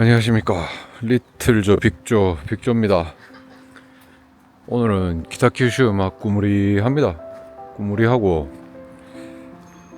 안녕하십니까. 리틀조 빅조 빅조입니다. 오늘은 기타큐슈 막 꾸무리 합니다. 꾸무리 하고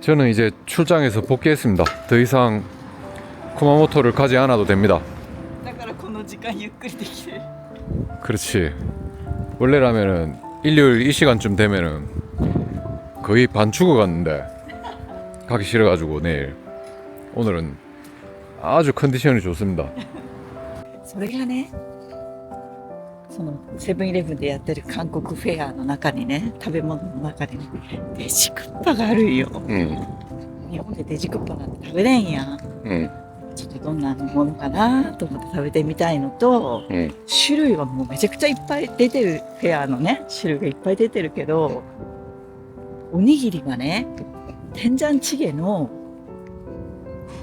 저는 이제 출장에서 복귀했습니다. 더 이상 쿠마모토를 가지 않아도 됩니다. 그렇지. 원래라면은 일요일 이 시간쯤 되면은 거의 반 죽어갔는데 가기 싫어가지고 내일. 오늘은 아주 컨디션이 좋습니다 それがねそのセブンイレブンでやってる韓国フェアの中にね食べ物の中にねデジクッパがあるんよ 응, 日本でデジクッパなんて食べれんやん 응, ちょっとどんなものかなと思って食べてみたいのと 응. 種類はもうめちゃくちゃいっぱい出てるフェアのね種類がいっぱい出てるけどおにぎりがね天ジャンチゲの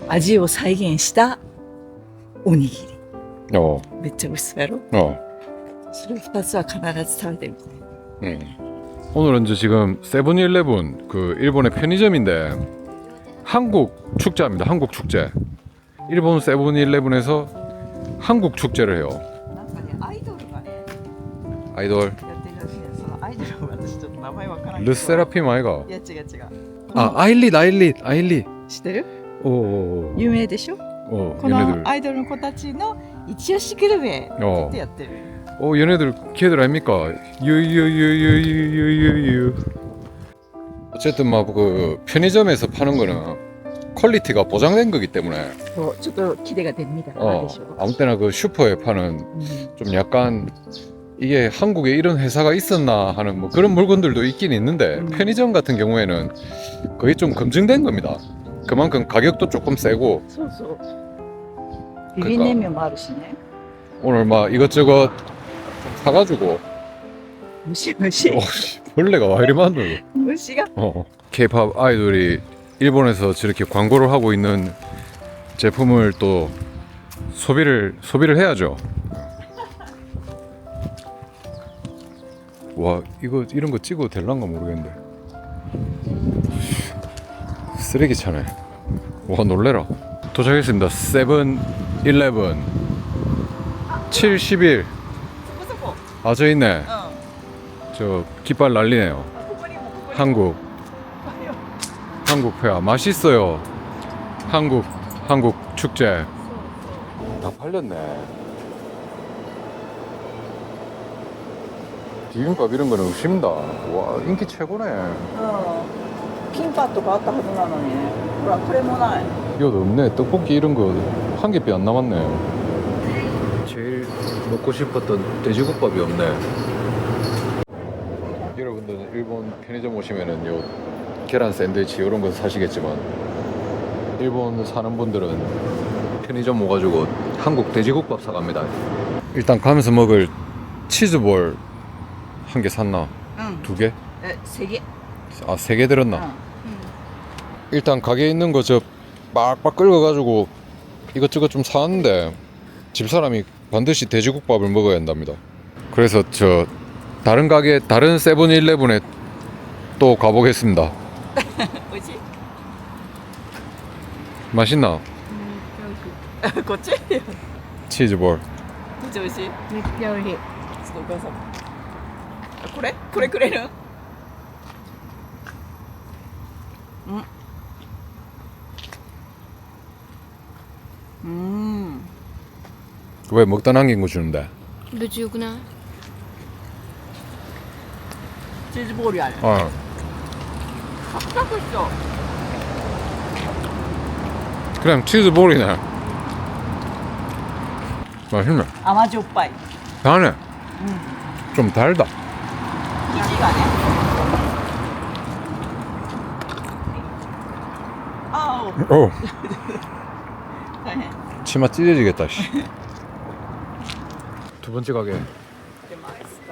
味を再現したおにぎり 어, めっちゃ美味しそうやろ 어. それ2つは必ず食べてみて 응. 오늘은 이제 지금 세븐일레븐 그 일본의 편의점인데 한국 축제입니다. 한국 축제. 일본 세븐일레븐에서 한국 축제를 해요. なんかねアイドルがね 아이돌 やってるらしいのそのアイドルは私ちょっと名前わからないけど 르세라핌 아이가. いや違う違う 아 아일릿 아일릿 아일릿. 知ってる 오. 有名でしょ 어, この 얘네들. アイドルの子たちの一押しグルメ 어. ってやってる 어, 얘네들 걔들 아닙니까? 유유유유유유유. 어쨌든 막 그 편의점에서 파는 거는 퀄리티가 보장된 거기 때문에 そうちょっとキレが出るみたいな 어, でしょ、 아무 때나 그 슈퍼에 파는 うん 좀 약간 이게 한국에 이런 회사가 있었나 하는 뭐 그런 물건들도 있긴 있는데 음. 편의점 같은 경우에는 거의 좀 검증된 겁니다. 그만큼 가격도 조금 세고 소소. 비비냉면 말으시네. 오늘 막 이것저것 사가지고 무시 무시. 어, 벌레가 와 이리 많노 무시가. 어. K-pop 아이돌이 일본에서 저렇게 광고를 하고 있는 제품을 또 소비를 소비를 해야죠. 와 이거 이런 거 찍어도 될란가 모르겠는데. 쓰레기차네. 와 놀래라. 도착했습니다. 세븐일레븐. 71 아저 있네. 어. 저 깃발 날리네요. 아, 한국. 한국 회화. 맛있어요. 한국 한국 축제. 다 팔렸네. 비빔밥 이런 거는 쉽니다. 와 인기 최고네. 어. んキンパとかあったはずなのにねほらこれもない 이것도 없네. 떡볶이 이런 거 한 개뼈 안 남았네. 제일 먹고 싶었던 돼지국밥이 없네. 여러분들 일본 편의점 오시면은 요 계란 샌드위치 이런 거 사시겠지만 일본 사는 분들은 편의점 오가지고 한국 돼지국밥 사갑니다. 일단 가면서 먹을 치즈볼 한 개 샀나? うん 두 개? えせげ 아 세 개 들었나? うん 일단 가게에 있는 거 저 빡빡 끓여가지고 이것저것 좀 사왔는데 집사람이 반드시 돼지국밥을 먹어야 한답니다. 그래서 저 다른 가게 다른 세븐일레븐에 또 가보겠습니다. おいしい 맛있나? こっちめっ 치즈볼. ちゃ美味しいめっちゃ美味しい。ちょっとお母さんあこれこれくれるうん 왜 먹다 남긴 거 주는데? 뭐 루즈구나. 치즈볼이 아니야. 어. 삭삭 있어. 그럼 치즈볼이네. 맛있네. 아마지 오빠이. 다네. 좀 달다. 치즈가 아니야? 아우. 어. 치마 찢어지겠다. 씨. 두 번째 가게.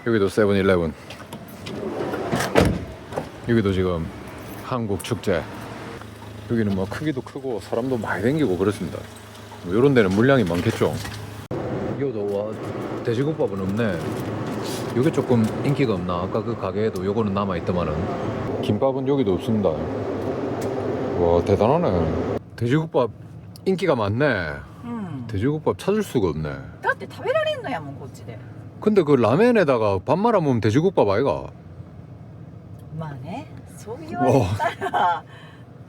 여기도 세븐일레븐. 여기도 지금 한국 축제. 여기는 뭐 크기도 크고 사람도 많이 생기고 그렇습니다. 뭐 이런 데는 물량이 많겠죠. 여기도 와 돼지국밥은 없네. 여기 조금 인기가 없나? 아까 그 가게에도 요거는 남아 있더만은. 김밥은 여기도 없습니다. 와 대단하네. 돼지국밥 인기가 많네. 음. 돼지국밥 찾을 수가 없네. だって食べられんのやもんこっちで 근데 그 라면에다가 밥 말아 먹으면 돼지국밥 아이가? まあねそう言われたら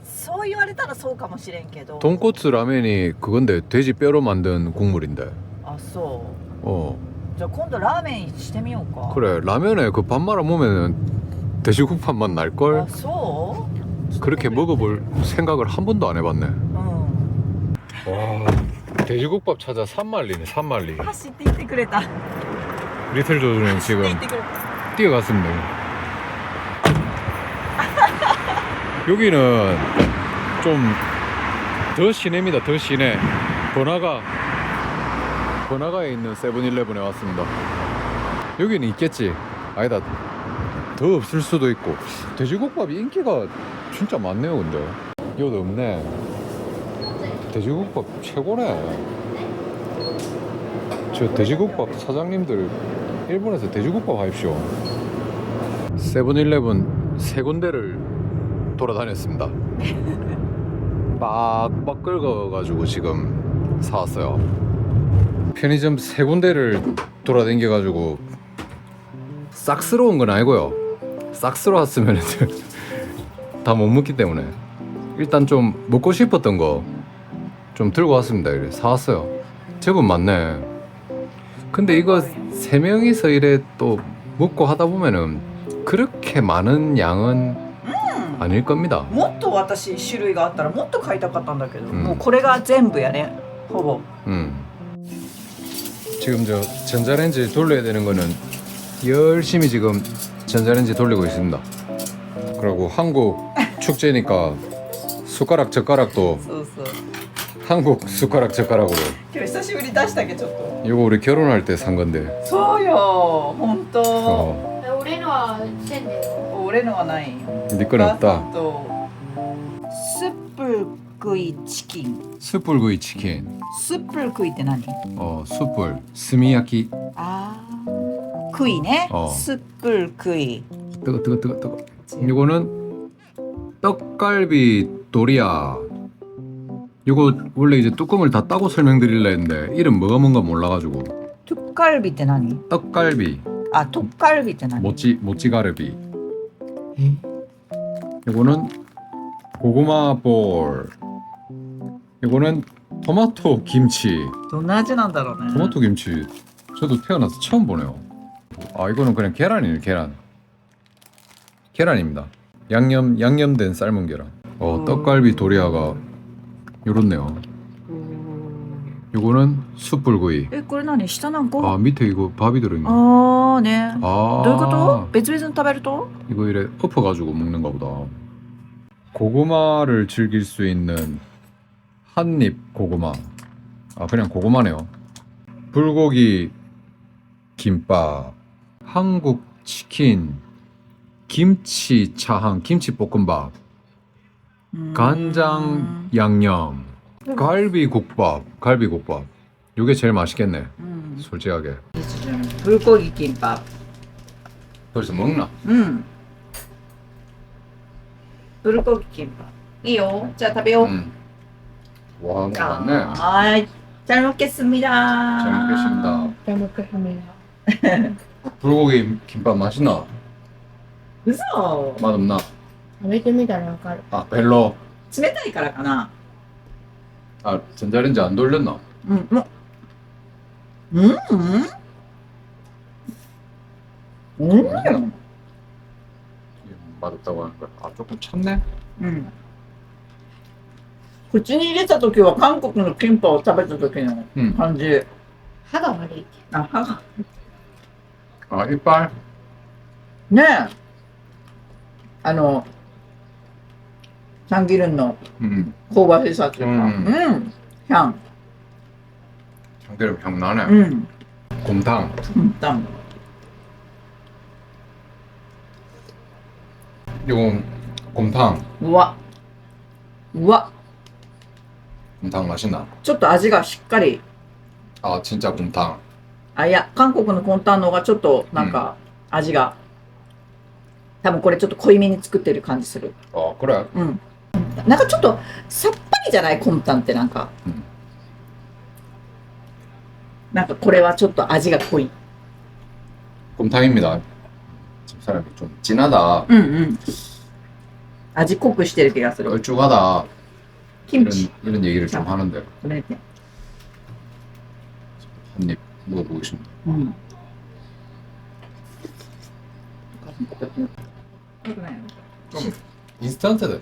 そう言われたらそうかもしれんけど 돈코츠 라면이 그건데 돼지 뼈로 만든 국물인데. あそ 어 うじゃあ今度ラーメンしてみようか 그래 라면에 그 밥 말아 먹으면 돼지국밥 맛 날 걸. あそう 그렇게 먹어볼 생각을 한 번도 안 해봤네. うん 와 돼지국밥 찾아 산말리네 산말리. 走っていってくれた 리틀 조준은 走って 지금 いってくれた 뛰어갔습니다. 여기는 좀 더 시내입니다. 더 시내. 번화가 번화가에 있는 세븐일레븐에 왔습니다. 여기는 있겠지. 아니다. 더 없을 수도 있고. 돼지국밥이 인기가 진짜 많네요, 근데. 여기도 없네. 돼지국밥 최고네. 저 돼지국밥 사장님들 일본에서 돼지국밥 하십시오. 세븐일레븐 세 군데를 돌아다녔습니다. 빡빡 긁어가지고 지금 사왔어요. 편의점 세 군데를 돌아다녀가지고 싹스러운 건 아니고요. 싹스러웠으면 다 못 먹기 때문에 일단 좀 먹고 싶었던 거 좀 들고 왔습니다. 이래 사왔어요. 제법 많네. 근데 이거 세 명이서 이래 또 먹고 하다 보면은 그렇게 많은 양은 아닐 겁니다. もっと私種類があったらもっと買いたかったんだけど、うんもうこれが全部やねほぼ 음. 지금 저 전자레인지 돌려야 되는 거는 열심히 지금 전자레인지 돌리고 있습니다. 그리고 한국 축제니까 숟가락 젓가락도 そうそう 한국 숟가락 젓가락으로 今日久しぶり出したっけちょっと 이거 우리 결혼할 때 산 건데 そうよ本当、 어, え俺のはせんでよ俺のはないよ 네 건 お母さ 없다 んとスップクイチキン 숯불구이 치킨 スップルクイって何 어 숯불 스미야키 あークイね、あースップルクイ 뜨거 뜨거 뜨거 뜨거 이거는 떡갈비 도리야 이거 원래 이제 뚜껑을 다 따고 설명드릴라 했는데 이름 뭐가 뭔가 몰라가지고 トゥッカルビって何 떡갈비 あトッカルビって何 모찌 모찌가르비 이거는 고구마 볼 이거는 토마토 김치 どんな味なんだろうね 토마토 김치 저도 태어나서 처음 보네요 아 이거는 그냥 계란이에요 계란 계란입니다 양념 양념된 삶은 계란 어 음. 떡갈비 도리아가 요렇네요 이거는 숯불구이 えこれ何下なんか 아 밑에 이거 밥이 들어있네 あーね 아 どういうこと別々に食べると 이거 이래 엎어가지고 먹는가 보다 고구마를 즐길 수 있는 한입 고구마 아 그냥 고구마네요 불고기 김밥 한국 치킨 김치 차항 김치 볶음밥 うーん 간장 양념, 갈비국밥, 갈비국밥. 이게 제일 맛있겠네. 음. 솔직하게. 불고기 김밥. 벌써 먹나? 음. 불고기 김밥. 이요. 자, 답이요. 음. 와, 맛있네. 아, 잘 먹겠습니다. 잘 먹겠습니다. 잘 먹겠습니다. 불고기 김밥 맛있나? 그래서 맛없나? 食べてみたらわかる 아 벨로 冷たいからかな 아 전자레인지 안 돌렸나? うんもうんうんうん 맛없다고 하는 거야. 아 조금 찼네. うん口に入れた時は韓国のキンパを食べた時の 음. 感じ歯が悪いあ歯が 아 이빨. ねえあの チャンギルンの 음. 香ばしさっていうかうんうん향 참기름 향 나네. うん 곰탕. うんだ 이건 곰탕. うわうわ 곰탕 맛있나? ちょっと味がしっかり 아 진짜 곰탕. あいや韓国のコンタンの方がちょっとなんか味が、多分これちょっと濃いめに作ってる感じする 어 그래. うん なんかちょっとさっぱ いじゃない、コンタンってなんか。うんなんかこれはちょっと味が濃い。 곰탕입니다. 집사람이 좀 진하다, うんうん。味濃くしてる気がする。 얼쭉하다 キム 이런 チ。 이런 얘기를 좀 하는데 これね。 한입 먹어보겠습니다. うん。よくないの 좀 인스턴트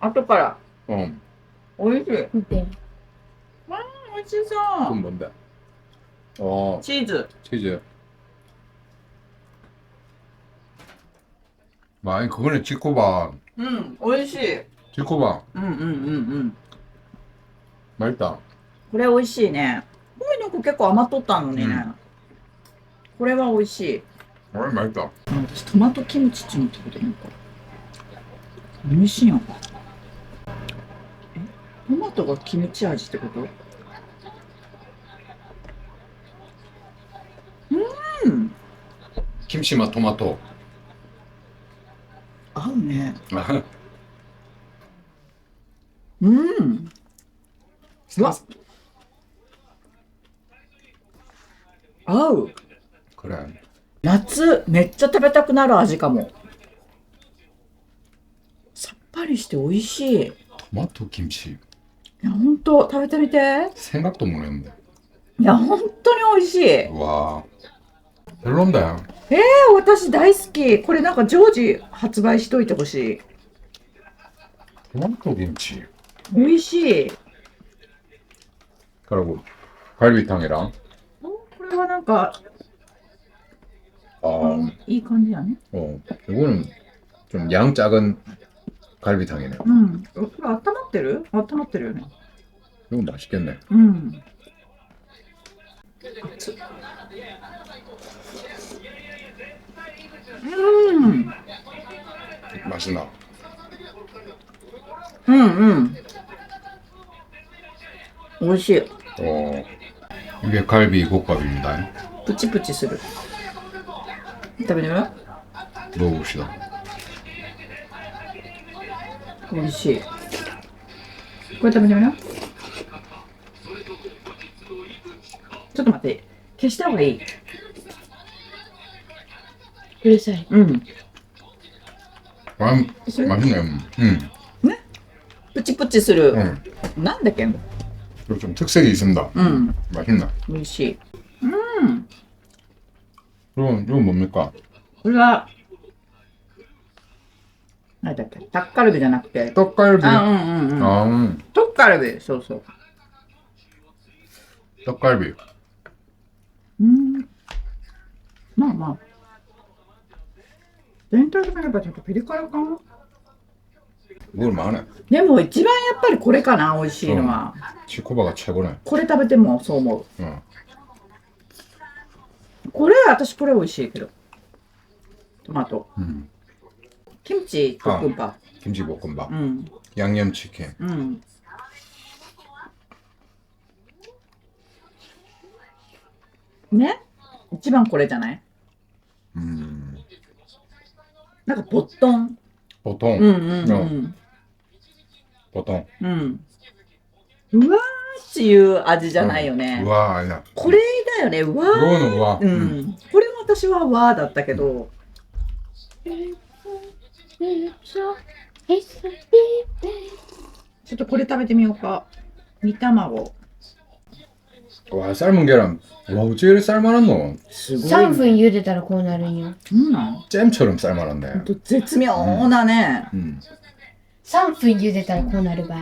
後から 어. おいしい美見て。味しそ 그건 う 뭔데? 어, チーズ 치즈. 마이 그거는 지코바. うんおいしい 지코바. うんうんうんうん 맛있다. これおいしいねこれなんか結構余っとったのにね、うんこれはおいしい 어, 맛있다. 私トマトキムチっていうの食べてるのか美味しいやんえ トマトがキムチ味ってこと？うん。キムチマトマト。合うね。うん。うわ合う。これ。夏めっちゃ食べたくなる味かも。さっぱりして美味しい。トマトキムチ。치. やほんと食べてみて 생각도 못했는데. いや本当に美味しい 와. 별론데. 私大好きこれなんか常時発売しといてほしい 토마토 김치. 美味しい 그리고 갈비탕이랑 これはなんか、 어, いい感じやね 어 이거는 좀 양 작은 갈비탕이네. うんこれ温まってる温まってるよね 이거 맛있겠네. うんうん、 맛있나? うんうん美味しい 어 이게 갈비 국밥입니다. プチプチする食べてみる 먹어봅시다. 美味しいこれ食べてみるちょっと待って消した方がいいうるさい。うん。 아, 맛있네. 음. プチプチする。 음. なんだっけ 그리고 좀 특색이 있습니다. うん。 맛있네. 美味しい。うん。 이건 이건 뭡니까? これは、 なんだっけ？タッカルビじゃなくて？トッカルビ。あ、うんうんうん。あ、うん。トッカルビ、そうそう。トッカルビ。うん。まあまあ。全体的にやっぱちょっとピリ辛かな？でもあれ。でも一番やっぱりこれかな、美味しいのは。チコバがチャゴない。これ食べてもそう思う。うん。これ、私これ美味しいけど。トマト。うん。 ムチ、コクンパ。 김치볶음밥, うん。 양념치킨. うん。ね一番これじゃない 음. なんかボットン。 보통 うんうんうん。 보통 うん。うわーっていう味じゃないよね。 와 아니야. これだよね。うわー。 이거는 와. うん。これも私はわーだったけど。 ちょっとこれ食べてみようか。煮卵。 와 삶은 계란. 와 어찌 삶아놨노? すごい。 3分茹でたらこうなるんよ。うんなん。 잼처럼 삶아놨네. ほんと絶妙だね。 음. 3分茹でたらこうなる場合。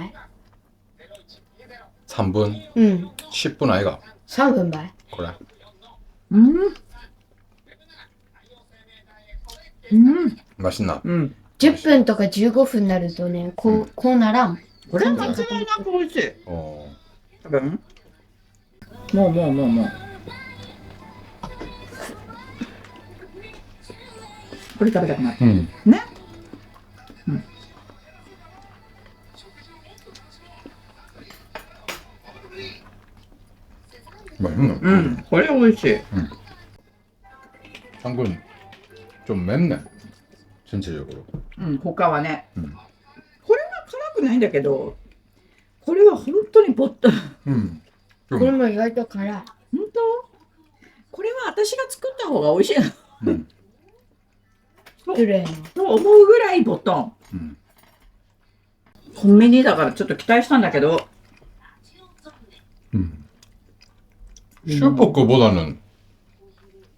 3분, うん。 10분 아이가. 3分場合。 그래. うん。うん。 맛있나? うん。 10分とか15分になるとね、こう、こうならん。これは間違いなく美味しい。多分。もうもうもうもう。これ食べたくなる。うん。ね。うまうん。うん。これ美味しい。ん 전체적으로. うん、他はね。うんこれは辛くないんだけど、これは本当にぼっと。 음. これも意外と辛い。本当これは私が作った方が美味しいな 음. 失礼な。と思うぐらいボトン。 음. コンビニだからちょっと期待したんだけど、 음. 슈퍼 거보다는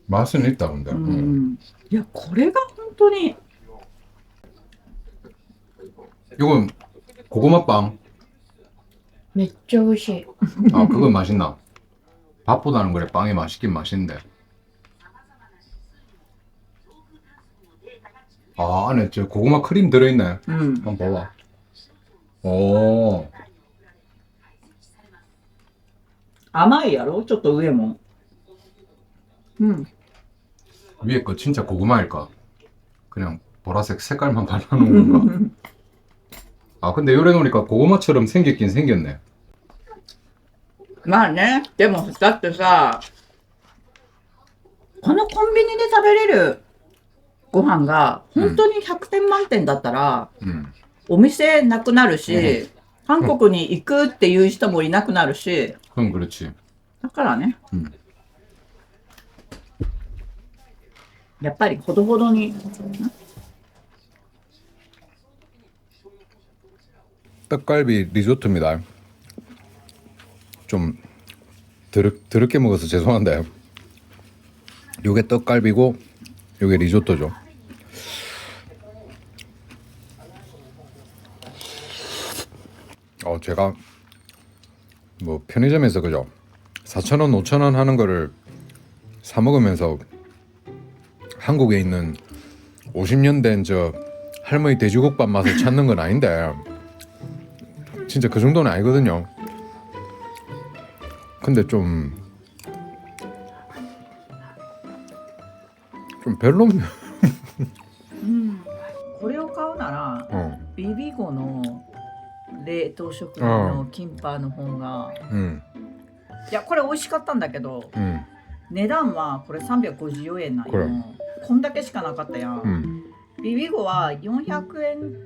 맛은 있다 근데. う 음. ん、いや、これが本当に、 이건 고구마 빵. めっちゃ美味しい。 아 그거 맛있나? 밥보다는 그래 빵이 맛있긴 맛있는데. 아 안에 저 고구마 크림 들어있네. うん、 한번 봐봐. 오. 甘いやろちょっと上も。うん。 위에 거 진짜 고구마일까? 그냥 보라색 색깔만 발라놓은 건가? 아 근데 요래 놓으니까 고구마처럼 생겼긴 생겼네. まあね、でもだってさ、このコンビニで食べれるご飯が本当に100点満点だったら、 음. お店なくなるし、韓国に行くっていう人もいなくなるし、 그럼 그렇지. だからね、うんやっぱりほどほどに、 떡갈비 리조트입니다. 좀 드럽, 더럽게 먹어서 죄송한데 요게 떡갈비고 요게 리조또죠. 어 제가 뭐 편의점에서 그죠 4,000원 5,000원 하는 거를 사 먹으면서 한국에 있는 50년 된 저 할머니 돼지국밥 맛을 찾는 건 아닌데 진짜 그 정도는 아니거든요. 근데 좀, 좀 별로, これを買うなら、 어, ビビゴの冷凍食品のキンパの方が、 음, いや、これ美味しかったんだけど、 음, 値段はこれ354円なんこれよ。こんだけしかなかったやん。 음, ビビゴは400円、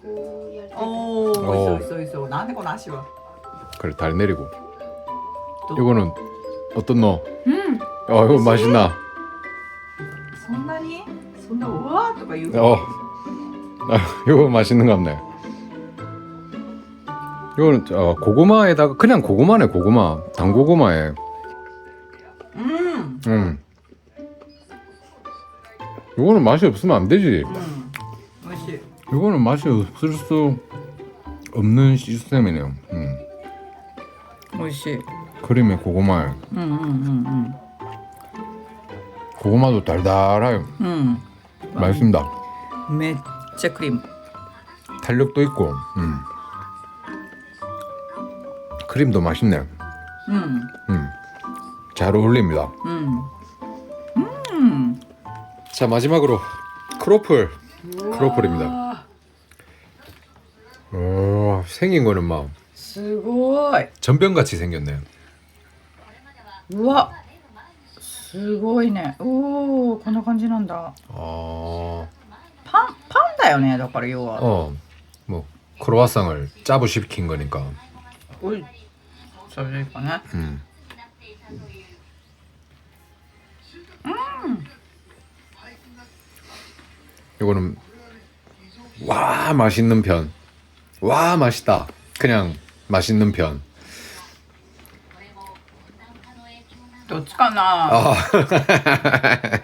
오, 있어 있어 있어. 나한테 건 아쉬워. 그래 달 내리고 또. 이거는 어떤 너? 음, 어 이거 맛있나? そんなにそんなうわーとか言うの 어. 아, 이거 맛있는 같네 이거는 어, 고구마에다가 그냥 고구마네 고구마 단고구마에 음. 음. 이거는 맛이 없으면 안 되지 음. 美味しい 이거는 맛이 없을 수 없는 시스템이네요 음. 美味しい。 크림에 고구마에 うんうんうん 고구마도 달달해요 うん。 맛있습니다 うん。めっちゃクリーム。 탄력도 있고 음. 크림도 맛있네 うん。 음. 잘 어울립니다 うん。うん。 자 마지막으로 크로플 크로플입니다. 생긴 거는 막 すごい。 전병같이 생겼네. うわ。すごいね。おお、こんな感じなんだ。 어, パン、パンだよね。だから要は。 어, 뭐 크로와상을 짜부 시킨 거니까. おい。それかね。 음. 이거는 와 맛있는 편. 와 맛있다 그냥 맛있는 편. 어떡하나. 아.